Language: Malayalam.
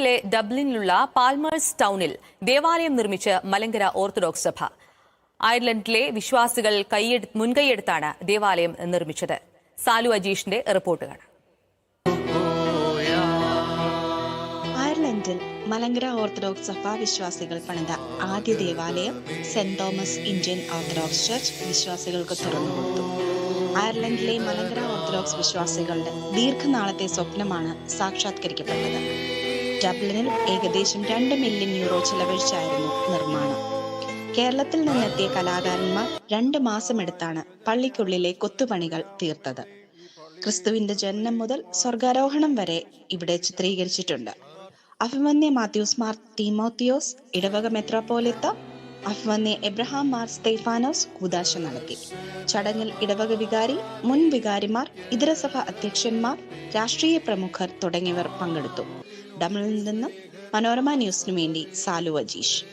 അയർലൻഡിലെ ഡബ്ലിനിലുള്ള പാൽമേഴ്സ് ടൗണിൽ ദേവാലയം നിർമ്മിച്ച് മലങ്കര ഓർത്തഡോക്സ് സഭ. അയർലൻഡിലെ വിശ്വാസികൾ കൈയെടു മുൻകൈയെടുത്താണ് ദേവാലയം നിർമ്മിച്ചത്. സാലു അജീഷിന്റെ റിപ്പോർട്ട് കാണാം. അയർലൻഡിൽ മലങ്കര ഓർത്തഡോക്സ് സഭ വിശ്വാസികൾ പണിത ആദ്യ ദേവാലയം saint Thomas Indian orthodox church വിശ്വാസികൾക്ക് തുറന്നു കൊടുത്തു. അയർലൻഡിലെ മലങ്കര ഓർത്തഡോക്സ് വിശ്വാസികളുടെ ദീർഘനാളത്തെ സ്വപ്നമാണ് സാക്ഷാത്കരിക്കപ്പെട്ടത്. ഡബ്ലിനിൽ ഏകദേശം രണ്ട് മില്യൺ യൂറോ ചെലവഴിച്ചായിരുന്നു നിർമ്മാണം. കേരളത്തിൽ നിന്നെത്തിയ കലാകാരന്മാർ രണ്ട് മാസമെടുത്താണ് പള്ളിക്കുള്ളിലെ കൊത്തുപണികൾ തീർത്തത്. ക്രിസ്തുവിന്റെ ജനനം മുതൽ സ്വർഗാരോഹണം വരെ ഇവിടെ ചിത്രീകരിച്ചിട്ടുണ്ട്. അഭിമന്യ മാത്യൂസ് മാർ തീമോത്തിയോസ് ഇടവക മെത്രാപ്പോലിത്ത അഭിമന്യ എബ്രഹാം മാർ സ്തേഫാനോസ് കൂതാശ നടത്തി. ചടങ്ങിൽ ഇടവക വികാരി മുൻ വികാരിമാർ ഇതരസഭ അധ്യക്ഷന്മാർ രാഷ്ട്രീയ പ്രമുഖർ തുടങ്ങിയവർ പങ്കെടുത്തു. ഡമിൽ നിന്നും മനോരമ ന്യൂസിനു വേണ്ടി സാലു അജീഷ്.